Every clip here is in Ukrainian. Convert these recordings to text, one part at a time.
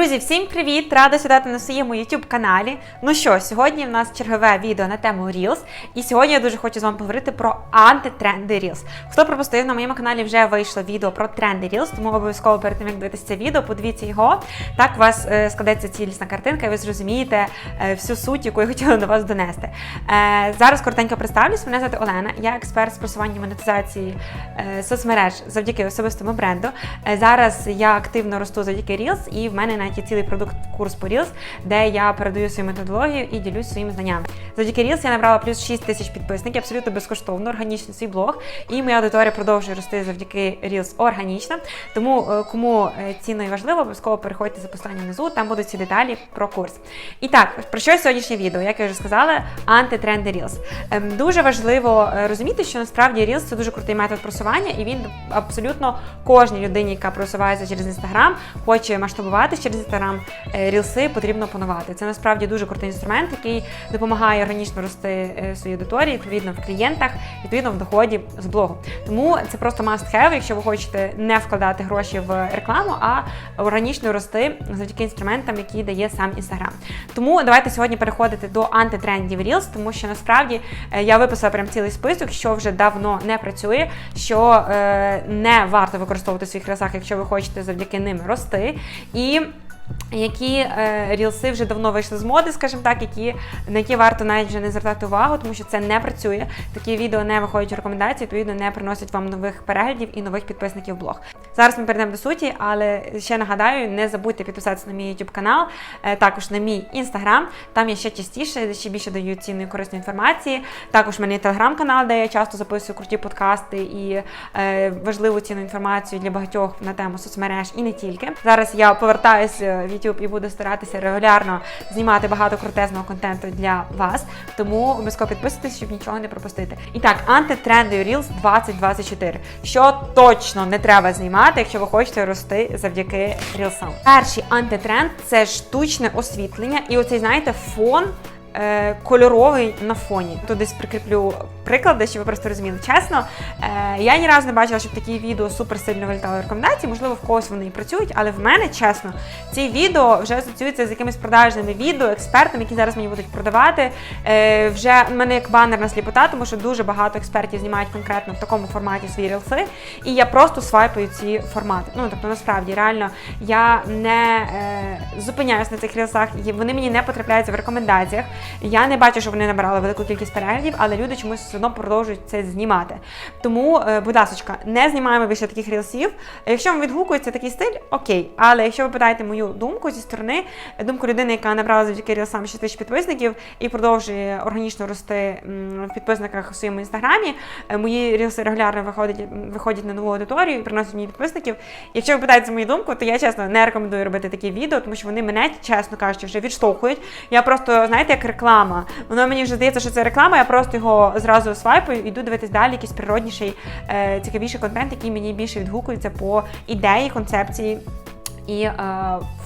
Друзі, всім привіт! Рада сідати на своєму YouTube каналі. Ну що, сьогодні в нас чергове відео на тему Reels. І сьогодні я дуже хочу з вами поговорити про антитренди Reels. Хто пропустив на моєму каналі вже вийшло відео про тренди Reels, тому обов'язково перед тим як дивитися це відео, подивіться його. Так у вас е, складеться цілісна картинка, і ви зрозумієте е, всю суть, яку я хотіла до вас донести. Е, зараз коротенько представлюсь. Мене звати Олена, я експерт з просування монетизації соцмереж завдяки особистому бренду. Зараз я активно росту завдяки Reels, і в мене навіть є цілий продукт курс по Reels, де я передаю свою методологію і ділюсь своїми знаннями. Завдяки Reels я набрала плюс 6 тисяч підписників, абсолютно безкоштовно, органічно свій блог. І моя аудиторія продовжує рости завдяки Reels органічно. Тому е, кому е, цінно і важливо, обов'язково переходьте за посиланням внизу, там будуть всі деталі про курс. І так, про що сьогоднішнє відео? Як я вже сказала, антитренди Reels. Ем, Дуже важливо е, розуміти, що насправді Reels це дуже крутий метод просування, і він абсолютно кожній людині, яка просувається через Instagram, хоче масштабуватися через Instagram, е, рілси потрібно опанувати. Це насправді дуже крутий інструмент, який допомагає органічно рости е, своїй аудиторії, відповідно в клієнтах, відповідно в доході з блогу. Тому це просто must have, якщо ви хочете не вкладати гроші в рекламу, а органічно рости завдяки інструментам, які дає сам Instagram. Тому давайте сьогодні переходити до антитрендів Reels, тому що насправді е, я виписала прям цілий список, що вже давно не працює, що е, не варто використовувати в своїх рілсах, якщо ви хочете завдяки ним рости. І які е, рілси вже давно вийшли з моди, скажімо так, які на які варто навіть вже не звертати увагу, тому що це не працює. Такі відео не виходять у рекомендації, відповідно не приносять вам нових переглядів і нових підписників в блог. Зараз ми перейдемо до суті, але ще нагадаю, не забудьте підписатися на мій YouTube канал, е, також на мій інстаграм. Там я ще частіше, ще більше даю цінної корисної інформації. Також в мене є телеграм-канал, де я часто записую круті подкасти і е, важливу цінну інформацію для багатьох на тему соцмереж і не тільки. Зараз я повертаюся в YouTube і буду старатися регулярно знімати багато крутезного контенту для вас. Тому обов'язково підписуйтесь, щоб нічого не пропустити. І так, антитренди Reels 2024. Що точно не треба знімати, якщо ви хочете рости завдяки рілсам. Перший антитренд це штучне освітлення, і оцей, знаєте, фон. Е, Кольоровий на фоні. Тут десь прикріплю приклади, щоб ви просто розуміли. Чесно, е, я ні разу не бачила, щоб такі відео супер сильно вилітали в рекомендації. Можливо, в когось вони і працюють, але в мене, чесно, ці відео вже асоціюються з якимись продажними відео, експертами, які зараз мені будуть продавати. Е, вже в мене як банерна сліпота, тому що дуже багато експертів знімають конкретно в такому форматі свої рілси, і я просто свайпаю ці формати. Ну тобто, насправді, реально, я не е, зупиняюсь на цих рілсах, вони мені не потрапляються в рекомендаціях. Я не бачу, що вони набирали велику кількість переглядів, але люди чомусь все одно продовжують це знімати. Тому, е, будь ласка, не знімаємо більше таких рілсів. Якщо вам відгукується такий стиль, окей. Але якщо ви питаєте мою думку зі сторони, думку людини, яка набрала завдяки рілсам 6 тисяч підписників і продовжує органічно рости в підписниках у своєму інстаграмі, е, мої рілси регулярно виходять, виходять на нову аудиторію і приносять мені підписників. Якщо ви питаєте мою думку, то я чесно не рекомендую робити такі відео, тому що вони мене, чесно кажучи, вже відштовхують. Я просто, знаєте, як реклама. Воно мені вже здається, що це реклама, я просто його зразу свайпаю і йду дивитись далі, якийсь природніший, е, цікавіший контент, який мені більше відгукується по ідеї, концепції. І е,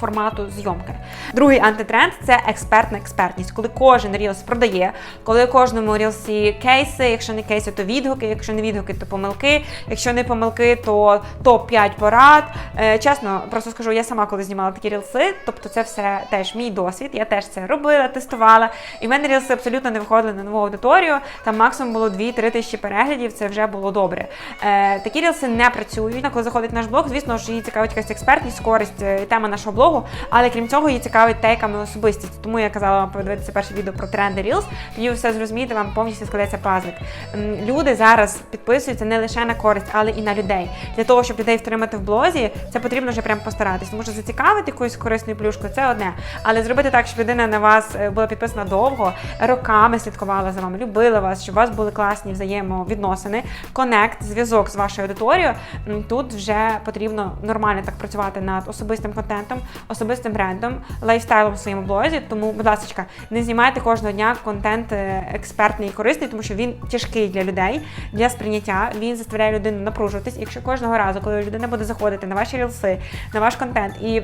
формату зйомки. Другий антитренд це експертна експертність, коли кожен рілс продає, коли кожному рілсі кейси, якщо не кейси, то відгуки, якщо не відгуки, то помилки, якщо не помилки, то топ-5 порад. Е, чесно, просто скажу, я сама коли знімала такі рілси, тобто це все теж мій досвід. Я теж це робила, тестувала. І в мене рілси абсолютно не виходили на нову аудиторію. Там максимум було 2-3 тисячі переглядів, це вже було добре. Е, такі рілси не працюють. Коли заходить наш блог, звісно ж, її цікавить якась експертність, користь е, тема нашого блогу, але крім цього, її цікавить тейками особистість. Тому я казала вам подивитися перше відео про тренди Reels, тоді ви все зрозумієте, вам повністю складеться пазлик. Люди зараз підписуються не лише на користь, але і на людей. Для того, щоб людей втримати в блозі, це потрібно вже прям постаратись. Тому що зацікавити якоюсь корисною плюшкою це одне. Але зробити так, щоб людина на вас е, була підписана довго, роками слідкувала за вами, любила вас, щоб у вас були класні взаємовідносини, конект, зв'язок з вашою аудиторією. Тут вже потрібно нормально так працювати над особистим контентом, особистим брендом, лайфстайлом в своєму блозі. Тому, будь ласка, не знімайте кожного дня контент е, експертний і корисний, тому що він тяжкий для людей, для сприйняття. Він заставляє людину напружуватись. Якщо кожного разу, коли людина буде заходити на ваші рілси, на ваш контент і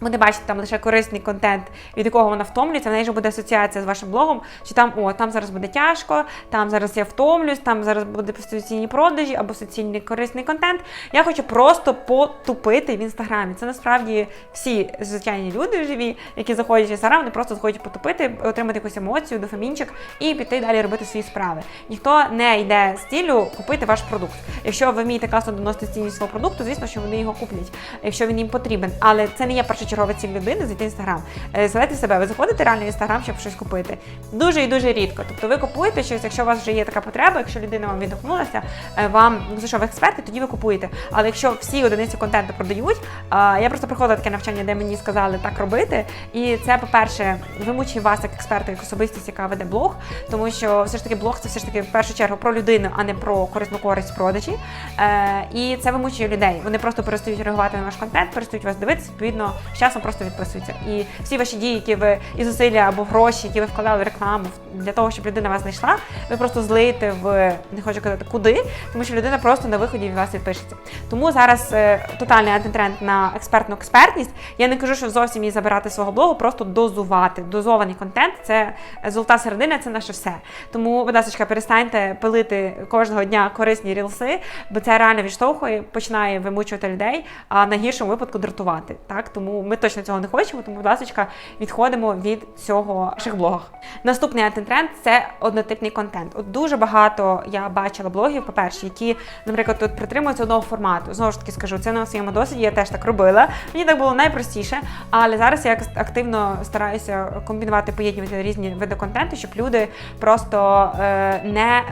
Буде бачити там лише корисний контент, від якого вона втомлюється, в неї ж буде асоціація з вашим блогом, що там о, там зараз буде тяжко, там зараз я втомлюсь, там зараз буде постійні продажі або суцільний корисний контент. Я хочу просто потупити в інстаграмі. Це насправді всі звичайні люди живі, які заходять в інстаграм, вони просто заходять потупити, отримати якусь емоцію, дофамінчик і піти далі робити свої справи. Ніхто не йде з ціллю купити ваш продукт. Якщо ви вмієте класно доносити цінність свого продукту, звісно, що вони його куплять, якщо він їм потрібен. Але це не є першочергова ціль людини зайти в інстаграм. Е, себе, ви заходите реально в інстаграм, щоб щось купити. Дуже і дуже рідко. Тобто ви купуєте щось, якщо у вас вже є така потреба, якщо людина вам відгукнулася, е, вам ну, за що ви експерти, тоді ви купуєте. Але якщо всі одиниці контенту продають, я просто проходила таке навчання, де мені сказали так робити. І це, по-перше, вимучує вас як експерта, як особистість, яка веде блог, тому що все ж таки блог це все ж таки в першу чергу про людину, а не про корисну користь продажі. Е, і це вимучує людей. Вони просто перестають реагувати на ваш контент, перестають вас дивитися, відповідно, з часом просто відписуються. І всі ваші дії, які ви і зусилля або гроші, які ви вкладали в рекламу для того, щоб людина вас знайшла, ви просто злиєте в не хочу казати куди, тому що людина просто на виході від вас відпишеться. Тому зараз е, тотальний антитренд на експертну експертність. Я не кажу, що зовсім її забирати свого блогу, просто дозувати. Дозований контент це золота середина, це наше все. Тому, будь ласка, перестаньте пилити кожного дня корисні рілси, бо це реально відштовхує, починає вимучувати людей, а на гіршому випадку дратувати. Так тому ми точно цього не хочемо. Тому, будь ласка, відходимо від цього в блогах. Наступний антитренд це однотипний контент. От дуже багато я бачила блогів, по-перше, які, наприклад, тут притримуються одного формату. Знову ж таки скажу, це на своєму досвіді. Я теж так робила. Мені так було найпростіше, але зараз я активно стараюся комбінувати, поєднувати різні види контенту, щоб люди просто е, не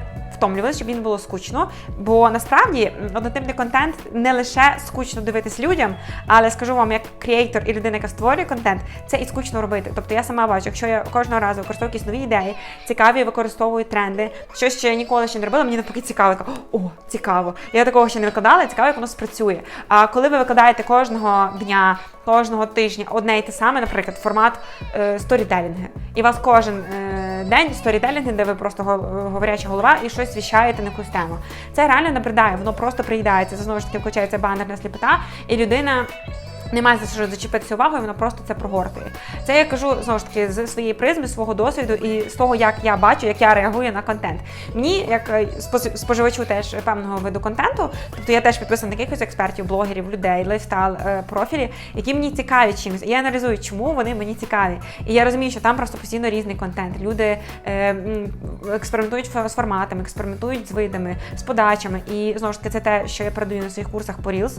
втомлювалися, щоб їм було скучно. Бо насправді однотипний контент не лише скучно дивитись людям, але скажу вам, як креатор і людина, яка створює контент, це і скучно робити. Тобто я сама бачу, якщо я кожного разу використовую якісь нові ідеї, цікаві використовую тренди, щось що я ніколи ще не робила, мені навпаки цікаво. Така, О, цікаво. Я такого ще не викладала, цікаво, як воно спрацює. А коли ви викладаєте кожного дня, кожного тижня одне і те саме, наприклад, формат е, сторітелінги, і у вас кожен е, день сторітелінги, де ви просто говоряча голова і щось віщаєте на якусь тему. Це реально набридає, воно просто приїдається. Це знову ж таки включається банерна сліпота, і людина. Немає за що зачепитися увагу, вона просто це прогортує. Це я кажу знову ж таки з своєї призми, свого досвіду і з того, як я бачу, як я реагую на контент. Мені, як е, споживачу теж певного виду контенту, тобто я теж підписана на якихось експертів, блогерів, людей, лайфстайл е, профілі, які мені цікаві чимось. І я аналізую, чому вони мені цікаві. І я розумію, що там просто постійно різний контент. Люди е, експериментують з форматами, експериментують з видами, з подачами. І знову ж таки, це те, що я передаю на своїх курсах по Reels,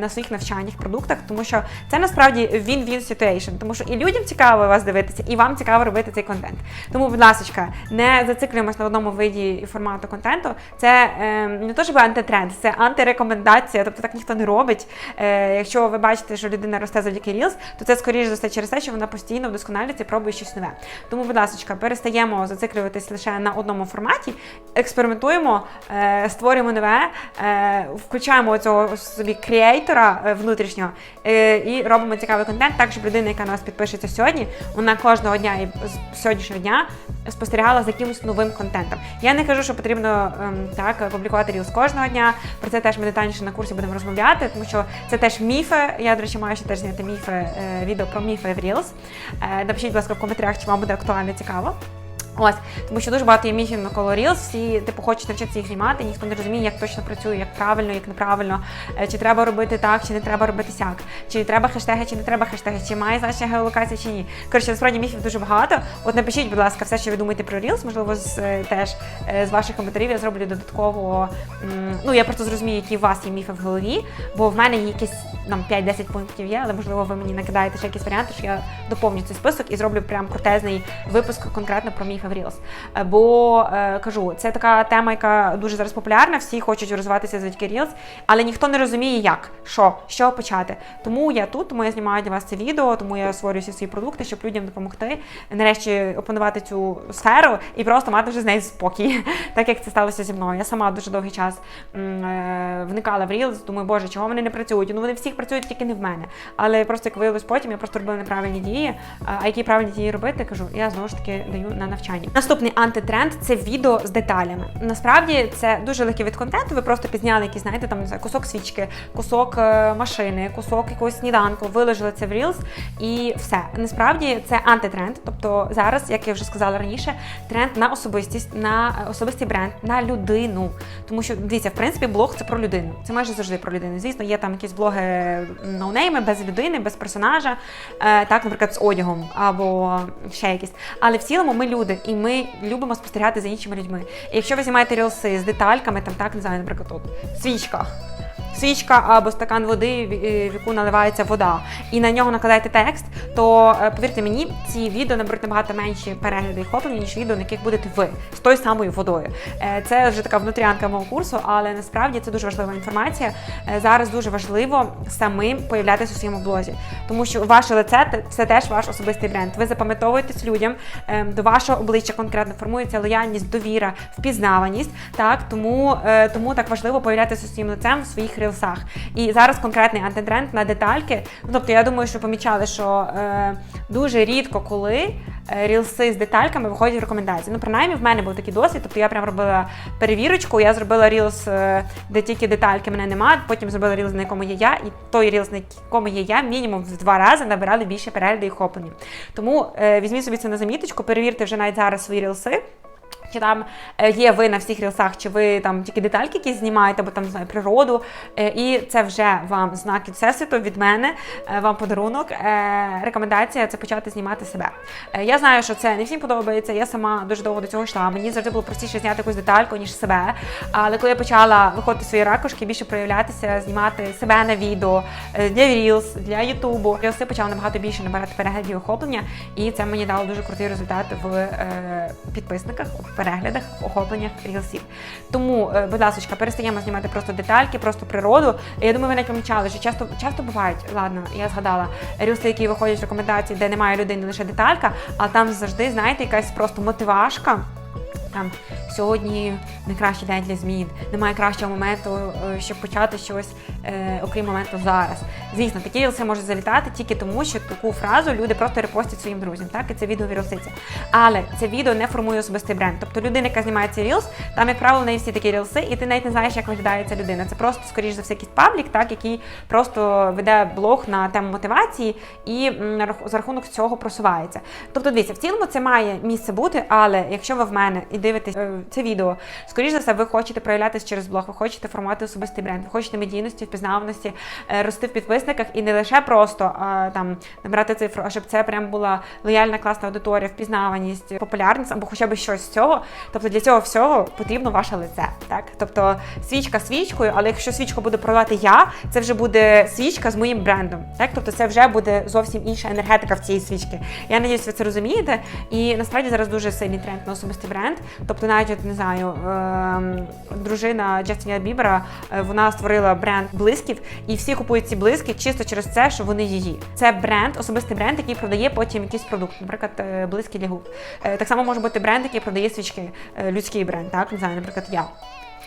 на своїх навчаннях, продуктах, тому що це насправді win-win situation, тому що і людям цікаво вас дивитися, і вам цікаво робити цей контент. Тому, будь ласка, не зациклюємось на одному виді формату контенту. Це е, не то, щоб антитренд, це антирекомендація, тобто так ніхто не робить. Е, якщо ви бачите, що людина росте завдяки Reels, то це скоріш за все через те, що вона постійно вдосконалюється і пробує щось нове. Тому, будь ласка, перестаємо зациклюватись лише на одному форматі, експериментуємо, е, створюємо нове, е, включаємо цього собі креатора е, внутрішнього і робимо цікавий контент, так щоб людина, яка на нас підпишеться сьогодні, вона кожного дня і з сьогоднішнього дня спостерігала за якимось новим контентом. Я не кажу, що потрібно ем, так публікувати рілс кожного дня. Про це теж ми детальніше на курсі будемо розмовляти, тому що це теж міфи. Я, до речі, маю ще теж зняти міфи, е, відео про міфи в Reels. Е, напишіть, будь ласка, в коментарях, чи вам буде актуально цікаво. Ось, тому що дуже багато є міфів навколо Reels, всі типу хочуть навчитися їх знімати, ніхто не розуміє, як точно працює, як правильно, як неправильно, е, чи треба робити так, чи не треба робити сяк, чи треба хештеги, чи не треба хештеги, чи має значення геолокація, чи ні. Коротше, насправді міфів дуже багато. От напишіть, будь ласка, все, що ви думаєте про Reels, можливо, з е, теж е, з ваших коментарів я зроблю додатково. Ну я просто зрозумію, які у вас є міфи в голові, бо в мене є якісь там 5-10 пунктів є, але можливо ви мені накидаєте ще якісь варіанти, що я доповню цей список і зроблю прям крутезний випуск конкретно про міфи в. Е, Бо е, кажу, це така тема, яка дуже зараз популярна. Всі хочуть розвиватися завдяки Reels, але ніхто не розуміє, як, що, чого почати. Тому я тут, тому я знімаю для вас це відео, тому я створюю всі свої продукти, щоб людям допомогти нарешті опанувати цю сферу і просто мати вже з нею спокій, так як це сталося зі мною. Я сама дуже довгий час е, вникала в Reels, думаю, боже, чого вони не працюють? Ну вони всіх працюють, тільки не в мене. Але просто як виявилось потім, я просто робила неправильні дії. А які правильні дії робити, кажу, я знову ж таки даю на навчання. Звичайні. Наступний антитренд це відео з деталями. Насправді це дуже легкий від контенту. Ви просто підзняли якийсь, знаєте, там не знаю, кусок свічки, кусок е, машини, кусок якогось сніданку, виложили це в Reels і все. Насправді це антитренд. Тобто зараз, як я вже сказала раніше, тренд на особистість, на е, особистий бренд, на людину. Тому що дивіться, в принципі, блог це про людину. Це майже завжди про людину. Звісно, є там якісь блоги ноунейми, без людини, без персонажа, е, так, наприклад, з одягом або ще якісь. Але в цілому ми люди, і ми любимо спостерігати за іншими людьми. І якщо ви знімаєте рілси з детальками, там так не знаю, наприклад, от свічка. Свічка або стакан води, в е, яку наливається вода, і на нього накладаєте текст, то е, повірте мені, ці відео наберуть набагато менші перегляди і охоплення, ніж відео, на яких будете ви з тою самою водою. Е, Це вже така внутрянка мого курсу, але насправді це дуже важлива інформація. Зараз дуже важливо самим появлятися у своєму блозі, тому що ваше лице це теж ваш особистий бренд. Ви запам'ятовуєтесь людям, до вашого обличчя конкретно формується лояльність, довіра, впізнаваність. Так тому, тому так важливо появлятися своїм лицем в своїх рілсах. І зараз конкретний антитренд на детальки. Ну тобто, я думаю, що помічали, що е, дуже рідко коли. е, Рілси з детальками виходять в рекомендації. Ну, принаймні, в мене був такий досвід. Тобто я прям робила перевірочку. Я зробила рілс, е, де тільки детальки мене немає. Потім зробила рілс, на якому є я, і той рілс, на якому є я, мінімум в два рази набирали більше переглядів і охоплення. Тому е, візьміть собі це на заміточку, перевірте вже навіть зараз свої рілси. Чи там е, є ви на всіх рілсах, чи ви там тільки детальки якісь знімаєте, або там знаю, природу. Е, І це вже вам знак від всесвіту від мене, е, вам подарунок. Рекомендація це почати знімати себе. Я знаю, що це не всім подобається. Я сама дуже довго до цього йшла. Мені завжди було простіше зняти якусь детальку, ніж себе. Але коли я почала виходити з своєї ракушки, більше проявлятися, знімати себе на відео для Reels, для Ютубу, рілси почали набагато більше набирати переглядів охоплення, і це мені дало дуже крутий результат в підписниках, переглядах, охопленнях рілсів. Тому, е, будь ласка, перестаємо знімати просто детальки, просто природу. Я думаю, ви навіть помічали, що часто часто бувають, ладно, я згадала рілси, які виходять в рекомендації, де немає людини, лише деталька, а там завжди, знаєте, якась просто мотивашка. Там сьогодні найкращий день для змін, немає кращого моменту, е, щоб почати щось, е, окрім моменту зараз. Звісно, такі рілси можуть залітати тільки тому, що таку фразу люди просто репостять своїм друзям, так і це відео віруситься. Але це відео не формує особистий бренд. Тобто людина, яка знімає цей рілс, там, як правило, в неї всі такі рілси, і ти навіть не знаєш, як виглядає ця людина. Це просто, скоріш за все, якийсь паблік, так, який просто веде блог на тему мотивації і за рахунок цього просувається. Тобто, дивіться, в цілому це має місце бути, але якщо ви в мене і дивитесь е, це відео, скоріш за все, ви хочете проявлятися через блог, ви хочете формувати особистий бренд, ви хочете медійності, впізнаваності, е, рости в підписниках і не лише просто е, там набрати цифру, а щоб це прям була лояльна класна аудиторія, впізнаваність, популярність або хоча б щось з цього. Тобто для цього всього потрібно ваше лице. Так, тобто свічка свічкою, але якщо свічку буду продавати я, це вже буде свічка з моїм брендом. Так, тобто це вже буде зовсім інша енергетика в цієї свічки. Я надіюсь, ви це розумієте. І насправді зараз дуже сильний тренд на особистий бренд. Тобто, навіть не знаю, ем, дружина Джастіна Бібера, е, вона створила бренд блисків, і всі купують ці блиски чисто через це, що вони її. Це бренд, особистий бренд, який продає потім якийсь продукт, наприклад, е, блиски для губ. Е, Так само може бути бренд, який продає свічки, людський бренд, так не знаю, наприклад, я.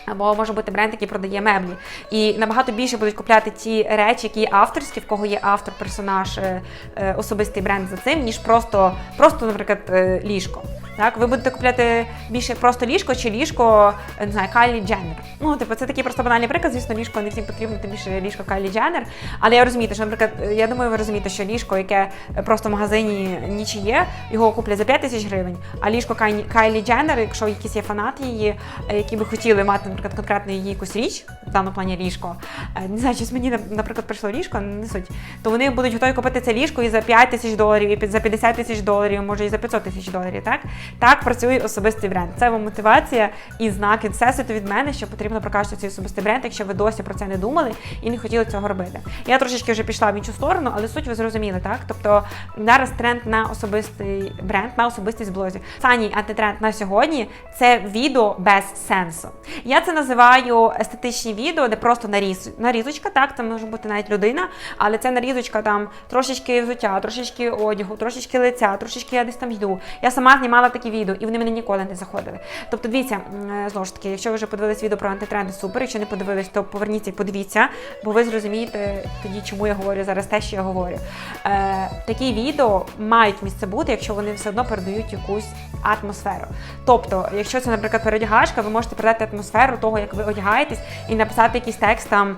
Або може бути бренд, який продає меблі. І набагато більше будуть купляти ті речі, які авторські, в кого є автор, персонаж, е, е, особистий бренд за цим, ніж просто, просто наприклад, е, ліжко. Так, ви будете купляти більше просто ліжко чи ліжко, не знаю, Кайлі Дженнер. Ну, типу, це такий просто банальний приклад. Звісно, ліжко не всім потрібно, тим більше ліжко Кайлі Дженнер. Але я розумію, що, наприклад, я думаю, ви розумієте, що ліжко, яке просто в магазині нічиє, його куплять за 5 тисяч гривень. А ліжко Кайлі Дженнер, якщо якісь є фанати її, які би хотіли мати, наприклад, конкретно її якусь річ, в даному плані ліжко. е, Не знаю, щось мені, наприклад, прийшло ліжко, не суть. То вони будуть готові купити це ліжко і за 5 тисяч доларів, і за 50 тисяч доларів, може і за 500 тисяч доларів. Так так працює особистий бренд. Це вам мотивація і знак від всесвіту від мене, що потрібно прокачувати цей особистий бренд, якщо ви досі про це не думали і не хотіли цього робити. Я трошечки вже пішла в іншу сторону, але суть ви зрозуміли, так? Тобто зараз тренд на особистий бренд, на особистість в блозі. Останній антитренд на сьогодні це відео без сенсу. Я це називаю естетичні відео, де просто наріз, нарізочка, так, це може бути навіть людина, але це нарізочка там трошечки взуття, трошечки одягу, трошечки лиця, трошечки я десь там йду. Я сама знімала такі відео, і вони мене ніколи не заходили. Тобто, дивіться, е, знову ж таки, якщо ви вже подивились відео про антитренди, супер. Якщо не подивились, то поверніться і подивіться, бо ви зрозумієте тоді, чому я говорю зараз те, що я говорю. Е, такі відео мають місце бути, якщо вони все одно передають якусь атмосферу. Тобто, якщо це, наприклад, переодягашка, ви можете передати атмосферу того, як ви одягаєтесь, і написати якийсь текст там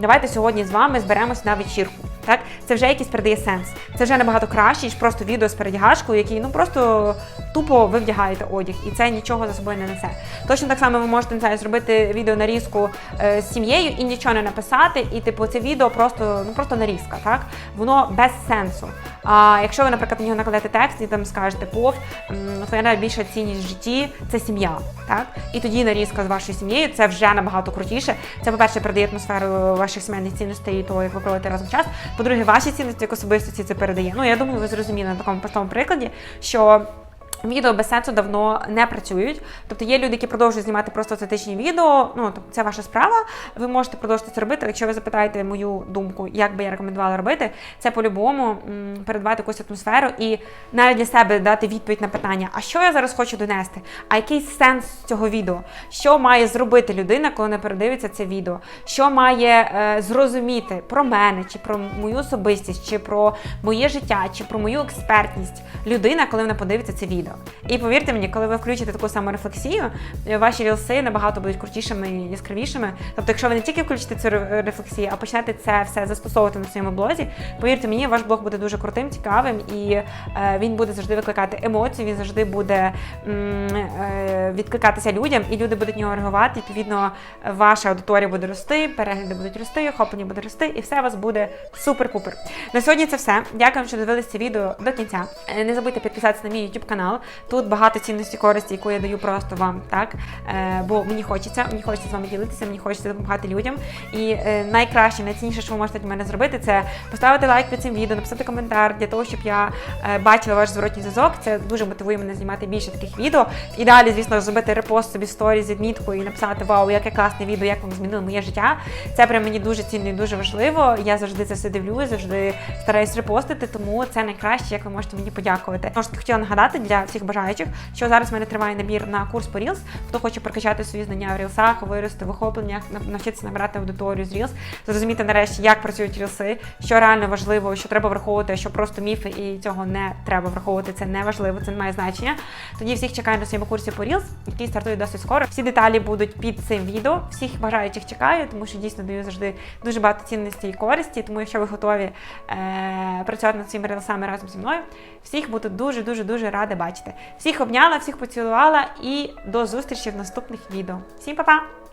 давайте сьогодні з вами зберемось на вечірку. Так, це вже якийсь передає сенс. Це вже набагато краще, ніж просто відео з передягашкою, який ну просто тупо ви вдягаєте одяг, і це нічого за собою не несе. Точно так само ви можете не знаю, зробити відео нарізку е, з сім'єю і нічого не написати, і типу це відео просто ну просто нарізка, так воно без сенсу. А якщо ви, наприклад, на нього накладете текст і там скажете пов, твоя найбільша цінність в житті це сім'я, так і тоді нарізка з вашою сім'єю це вже набагато крутіше. Це, по-перше, передає атмосферу ваших сімейних цінностей і того, як ви проводите разом час. По-друге, ваші цінності як особистості це передає. Ну я думаю, ви зрозуміли на такому простому прикладі, що. Відео без сенсу давно не працюють. Тобто є люди, які продовжують знімати просто естетичні відео. Ну тобто це ваша справа. Ви можете продовжити це робити. Якщо ви запитаєте мою думку, як би я рекомендувала робити, це по-любому передавати якусь атмосферу і навіть для себе дати відповідь на питання: а що я зараз хочу донести? А який сенс цього відео? Що має зробити людина, коли не передивиться це відео? Що має е, зрозуміти про мене, чи про мою особистість, чи про моє життя, чи про мою експертність людина, коли вона подивиться це відео? І повірте мені, коли ви включите таку саму рефлексію, е, ваші рілси набагато будуть крутішими і яскравішими. Тобто, якщо ви не тільки включите цю рефлексію, а почнете це все застосовувати на своєму блозі, повірте мені, ваш блог буде дуже крутим, цікавим, і е, він буде завжди викликати емоції, він завжди буде е, відкликатися людям, і люди будуть нього реагувати. Відповідно, ваша аудиторія буде рости, перегляди будуть рости, охоплення буде рости, і все у вас буде супер-пупер. На сьогодні це все. Дякую, що дивилися це відео до кінця. Е, Не забудьте підписатися на мій YouTube канал. Тут багато цінності користі, яку я даю просто вам, так Е, бо мені хочеться, мені хочеться з вами ділитися, мені хочеться допомагати людям. І е, найкраще, найцінніше, що ви можете для мене зробити, це поставити лайк під цим відео, написати коментар для того, щоб я е, бачила ваш зворотній зв'язок. Це дуже мотивує мене знімати більше таких відео. І далі, звісно, зробити репост собі сторі з відміткою і написати Вау, яке класне відео, як вам змінило моє життя. Це прям мені дуже цінно і дуже важливо. Я завжди це все дивлюсь, завжди стараюсь репостити, тому це найкраще, як ви можете мені подякувати. Тож хотіла нагадати для всіх бажаючих, що зараз в мене триває набір на курс по Reels. Хто хоче прокачати свої знання в рілсах, вирости в охопленнях, навчитися набирати аудиторію з Reels, зрозуміти нарешті, як працюють рілси, що реально важливо, що треба враховувати, що просто міфи, і цього не треба враховувати. Це не важливо, це не має значення. Тоді всіх чекаю на своєму курсі по Reels, який стартує досить скоро. Всі деталі будуть під цим відео. Всіх бажаючих чекаю, тому що дійсно даю завжди дуже багато цінності і користі. Тому якщо ви готові е- працювати над своїми рілсами разом зі мною, всіх буду дуже дуже дуже рада бачити. Всіх обняла, всіх поцілувала і до зустрічі в наступних відео. Всім па-па!